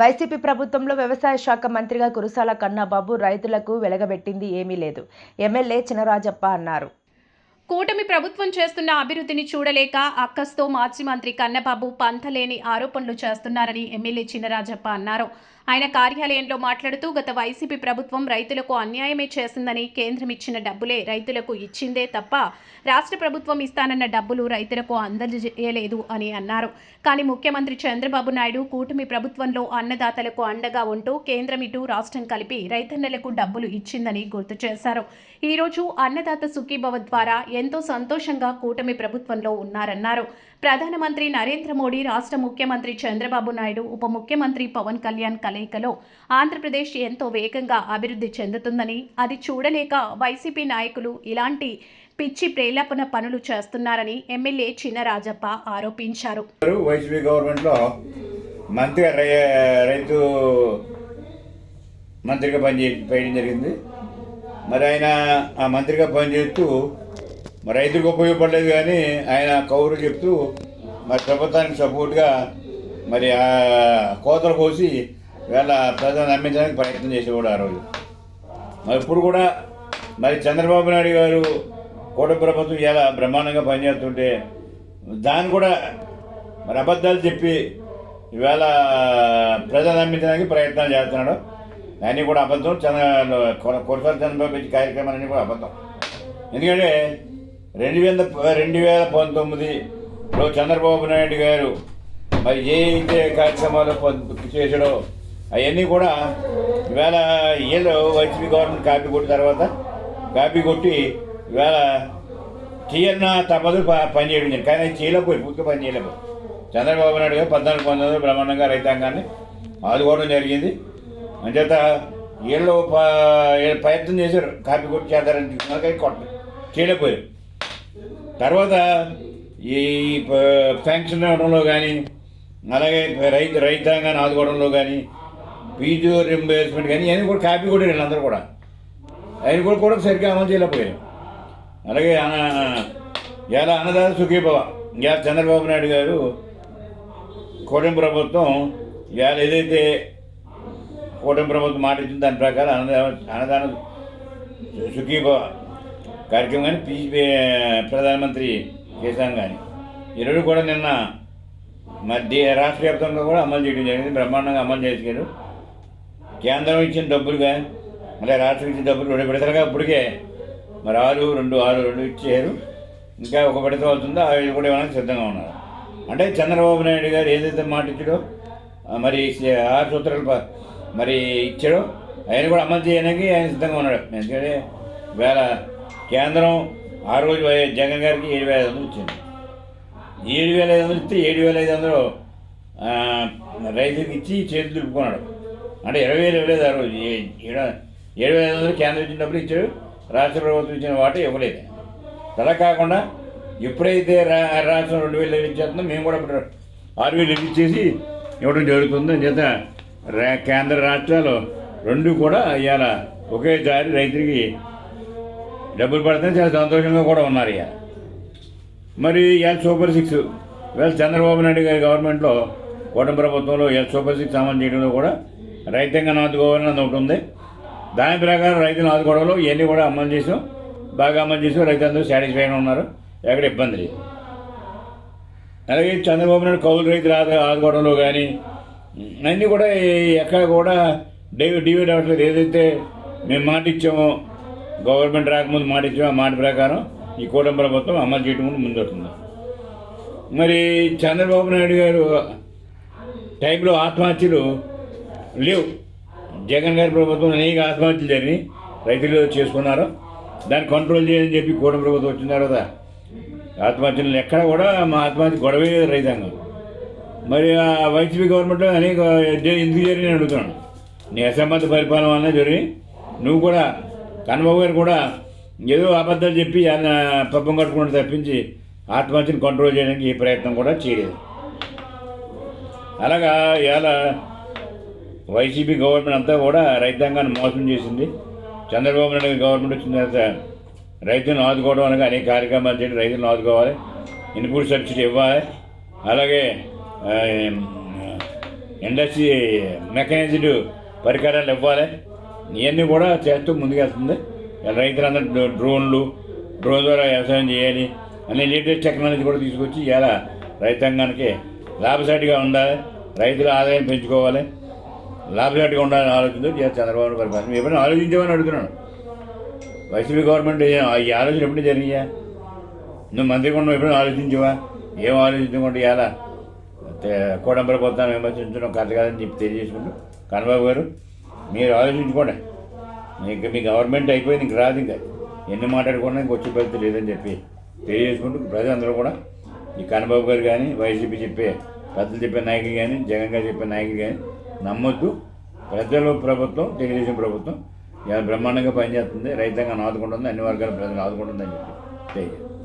YCP ప్రభుత్వంలో వ్యవసాయ శాఖ మంత్రిగా కురుసాల కన్నాబాబు రైతులకు వెలగబెట్టింది ఏమీ లేదు. ఎమ్మెల్యే చినరాజప్ప అన్నారు. కూటమి ప్రభుత్వం చేస్తున్న అభివృద్ధిని చూడలేక అక్కస్తో మాజీ మంత్రి కన్నబాబు పంతలేని ఆరోపణలు చేస్తున్నారని ఎమ్మెల్యే చినరాజప్ప అన్నారు. ఆయన కార్యాలయంలో మాట్లాడుతూ గత వైసీపీ ప్రభుత్వం రైతులకు అన్యాయమే చేసిందని కేంద్రం ఇచ్చిన డబ్బులే రైతులకు ఇచ్చిందే తప్ప రాష్ట్ర ప్రభుత్వం ఇస్తానన్న డబ్బులు రైతులకు అందజేయలేదు అని అన్నారు. కానీ ముఖ్యమంత్రి చంద్రబాబు నాయుడు కూటమి ప్రభుత్వంలో అన్నదాతలకు అండగా ఉంటూ కేంద్రం ఇటు రాష్ట్రం కలిపి రైతన్నలకు డబ్బులు ఇచ్చిందని గుర్తు చేశారు. ఈ రోజు అన్నదాత సుఖీభవ ద్వారా ఎంతో సంతోషంగా కూటమి ప్రభుత్వంలో ఉన్నారన్నారు. ప్రధానమంత్రి నరేంద్ర మోడీ రాష్ట్ర ముఖ్యమంత్రి చంద్రబాబు నాయుడు ఉప ముఖ్యమంత్రి పవన్ కళ్యాణ్ కలయికలో ఆంధ్రప్రదేశ్ ఎంతో వేగంగా అభివృద్ధి చెందుతుందని అది చూడలేక వైసీపీ నాయకులు ఇలాంటి పిచ్చి ప్రేలాపన పనులు చేస్తున్నారని ఎమ్మెల్యే చిన్నరాజప్ప ఆరోపించారు. వైసీపీ గవర్నమెంట్లో మంత్రిగా రైతు మంత్రిగా పనిచే చేయడం జరిగింది. మరి ఆయన ఆ మంత్రిగా పనిచేస్తూ మరి రైతులకు ఉపయోగపడలేదు కానీ ఆయన కౌరు చెప్తూ మరి ప్రభుత్వానికి సపోర్ట్గా మరి ఆ కోతలు కోసి వీళ్ళ ప్రజలను నమ్మించడానికి ప్రయత్నం చేసేవాడు ఆ రోజు. మరి ఇప్పుడు కూడా మరి చంద్రబాబు నాయుడు గారు కోట ప్రభుత్వం ఇలా బ్రహ్మాండంగా పనిచేస్తుంటే దాన్ని కూడా మరి అబద్ధాలు చెప్పి ఇవాళ ప్రజలు నమ్మించడానికి ప్రయత్నాలు చేస్తున్నాడు. అన్నీ కూడా అబద్ధం చంద్ర కొరసారి చంద్రబాబు కార్యక్రమాలన్నీ కూడా అబద్ధం. ఎందుకంటే రెండు వేల రెండు వేల పంతొమ్మిదిలో చంద్రబాబు నాయుడు గారు మరి ఏ అయితే కార్యక్రమాలు పొంద- చేసాడో అవన్నీ కూడా ఇవాళ ఏదో వైసీపీ గవర్నమెంట్ కాపీ కొట్టిన తర్వాత కాపీ కొట్టి ఇవాళ చేయన్న తప్పదు ప- పని చేయడం జరిగింది. కానీ అది చేయలేకపోయి పూర్తిగా పని చేయలేకపోయి. చంద్రబాబు నాయుడు గారు పద్నాలుగు పంతొమ్మిది బ్రహ్మాండంగా రైతాంగాన్ని ఆదుకోవడం జరిగింది. అంచేత వీళ్ళు ప- వీళ్ళు ప్రయత్నం చేశారు. కాపీ కొట్టి చేద్దారని చూస్తున్నారు కానీ కొట్ట చేయలేకపోయారు. తర్వాత ఈ ఫ్యాంక్షన్ పెన్షన్ ఇవ్వడంలో కానీ అలాగే రైతు రైతాంగాన్ని ఆదుకోవడంలో కానీ ఫీజు రింబర్స్మెంట్ కానీ ఇవన్నీ కూడా కాపీ కూడా వీళ్ళందరూ కూడా. ఆయన కూడా కూడా సరిగ్గా అమలు చేయలేకపోయారు. అలాగే ఎలా ఇలా అన్నదాత సుఖీభవ ఇలా చంద్రబాబు నాయుడు గారు కూటమి ప్రభుత్వం ఇవాళ ఏదైతే కూటమి ప్రభుత్వం మాట ఇచ్చింది దాని ప్రకారం అన్నదాన అన్నదాన సుఖీభవ కార్యక్రమం కానీ పీ ప్రధానమంత్రి కిసాన్ కానీ ఈ రెండు కూడా నిన్న మధ్య రాష్ట్ర వ్యాప్తంగా కూడా అమలు చేయడం జరిగింది. బ్రహ్మాండంగా అమలు చేశారు. కేంద్రం ఇచ్చిన డబ్బులు కానీ రాష్ట్రం ఇచ్చిన డబ్బులు రెండు విడతలుగా ఇప్పటికే మరి ఆరు రెండు ఆరు రెండు ఇచ్చారు ఇంకా ఒక విడత అవుతుందో? అవి కూడా ఇవ్వడానికి సిద్ధంగా ఉన్నారు. అంటే చంద్రబాబు నాయుడు గారు ఏదైతే మాట ఇచ్చాడో మరి ఆరు సూత్రాలు మరి ఇచ్చాడో ఆయన కూడా అమలు చేయడానికి ఆయన సిద్ధంగా ఉన్నాడు. ఎందుకంటే వేళ కేంద్రం ఆ రోజు జగన్ గారికి ఏడు వేల ఐదు వందలు ఇచ్చింది. ఏడు వేల ఐదు వందలు ఇస్తే ఏడు వేల ఐదు వందలు రైతుకి ఇచ్చి చేతులు దులుపుకున్నాడు అంటే ఇరవై వేలు ఇవ్వలేదు ఆ రోజు. ఏ- ఏడు ఏడు వేల ఐదు వందలు కేంద్రం ఇచ్చిన డబ్బులు ఇచ్చాడు రాష్ట్ర ప్రభుత్వం ఇచ్చిన వాట ఇవ్వలేదు. అలా కాకుండా ఎప్పుడైతే రా రాష్ట్రం రెండు వేలు ఇచ్చేస్తుందో మేము కూడా ఇప్పుడు ఆరు వేలు ఇచ్చేసి ఇవ్వడం జరుగుతుంది. చేత కేంద్ర రాష్ట్రాలు రెండు కూడా ఇవాళ ఒకేసారి రైతులకి డబ్బులు పడితే చాలా సంతోషంగా కూడా ఉన్నారు ఇక. మరి ఇవాళ సూపర్ సిక్స్ ఇవాళ చంద్రబాబు నాయుడు గారి గవర్నమెంట్లో కూటమి ప్రభుత్వంలో ఇవాళ సూపర్ సిక్స్ అమలు చేయడంలో కూడా రైతాంగాన్ని ఆదుకోవాలని ఒకటి ఉంది. దాని ప్రకారం రైతులను ఆదుకోవడంలో ఇవన్నీ కూడా అమలు చేసాం. బాగా అమలు చేసాం. రైతులందరూ సాటిస్ఫైగా ఉన్నారు. ఎక్కడ ఇబ్బంది లేదు. అలాగే చంద్రబాబు నాయుడు కౌలు రైతులు ఆదు ఆదుకోవడంలో కానీ అన్నీ కూడా ఎక్కడ కూడా డేవిడ్ డివైడ్ అవ్వట్లేదు ఏదైతే మేము మాట ఇచ్చామో గవర్నమెంట్ రాకముందు మాట ఇచ్చిన మాట ప్రకారం ఈ కూటమి ప్రభుత్వం అమలు చేయడం కూడా ముందుతుంది మరి చంద్రబాబు నాయుడు గారు టైంలో ఆత్మహత్యలు లేవు. జగన్ గారి ప్రభుత్వం అనేక ఆత్మహత్యలు జరిగి రైతులు చేసుకున్నారు. దాన్ని కంట్రోల్ చేయని చెప్పి కూటమి ప్రభుత్వం వచ్చిన తర్వాత ఆత్మహత్యలు ఎక్కడ కూడా మా ఆత్మహత్య గొడవే రైతాంగం. మరి ఆ వైసీపీ గవర్నమెంట్ అనేక ఎందుకు జరిగిన అడుగుతున్నాను. నీ అసమ్మత పరిపాలన వల్ల జరిగి నువ్వు కూడా కన్నబాబు గారు కూడా ఏదో అబద్ధాలు చెప్పి ఆయన పబ్బం కట్టుకుంటే తప్పించి ఆత్మహత్యను కంట్రోల్ చేయడానికి ఏ ప్రయత్నం కూడా చేయలేదు. అలాగా ఇవాళ వైసీపీ గవర్నమెంట్ అంతా కూడా రైతాంగాన్ని మోసం చేసింది. చంద్రబాబు నాయుడు గవర్నమెంట్ వచ్చిన తర్వాత రైతులను ఆదుకోవడం అనగా అనేక కార్యక్రమాలు చేయడం రైతులను ఆదుకోవాలి. ఇన్పుట్ సబ్సిడీ ఇవ్వాలి. అలాగే ఇండస్ట్రీ మెకానిజ్డ్ పరికరాలు ఇవ్వాలి. ఇవన్నీ కూడా చేస్తూ ముందుకెళ్తుంది. రైతులందరూ డ్రో- డ్రోన్లు డ్రోన్ ద్వారా వ్యవసాయం చేయాలి అన్ని లేటెస్ట్ టెక్నాలజీ కూడా తీసుకొచ్చి ఇలా రైతాంగానికి లాభసాటిగా ఉండాలి రైతుల ఆదాయం పెంచుకోవాలి. లాభసాటిగా ఉండాలని ఆలోచనతో చంద్రబాబు పరిపాలన. ఎప్పుడైనా ఆలోచించామని అడుగుతున్నాను. వైసీపీ గవర్నమెంట్ ఈ ఆలోచన ఎప్పుడు జరిగాయా నువ్వు మంత్రిగా కొండ ఎప్పుడైనా ఆలోచించవా? ఏం ఆలోచించకుండా ఇలా కోడంబర పోతాను విమర్శించడం కరెక్ట్ కాదని చెప్పి తెలియజేసుకుంటూ. కన్నబాబు గారు మీరు ఆలోచించుకోండి. మీకు మీ గవర్నమెంట్ అయిపోయింది ఇంక రాదు ఇంకా. ఎన్ని మాట్లాడుకున్నా ఇంక వచ్చే పరిస్థితి లేదని చెప్పి తెలియజేసుకుంటూ ప్రజలందరూ కూడా ఈ కన్నబాబు గారు కానీ వైసీపీ చెప్పే పెద్దలు చెప్పే నాయకులు కానీ జగన్ గారు చెప్పే నాయకులు కానీ నమ్మొద్దు. ప్రజల ప్రభుత్వం తెలుగుదేశం ప్రభుత్వం ఇలా బ్రహ్మాండంగా పనిచేస్తుంది. రైతాంగాన్ని ఆదుకుంటుంది అన్ని వర్గాల ప్రజలు ఆదుకుంటుందని చెప్పి తెలియజేస్తుంది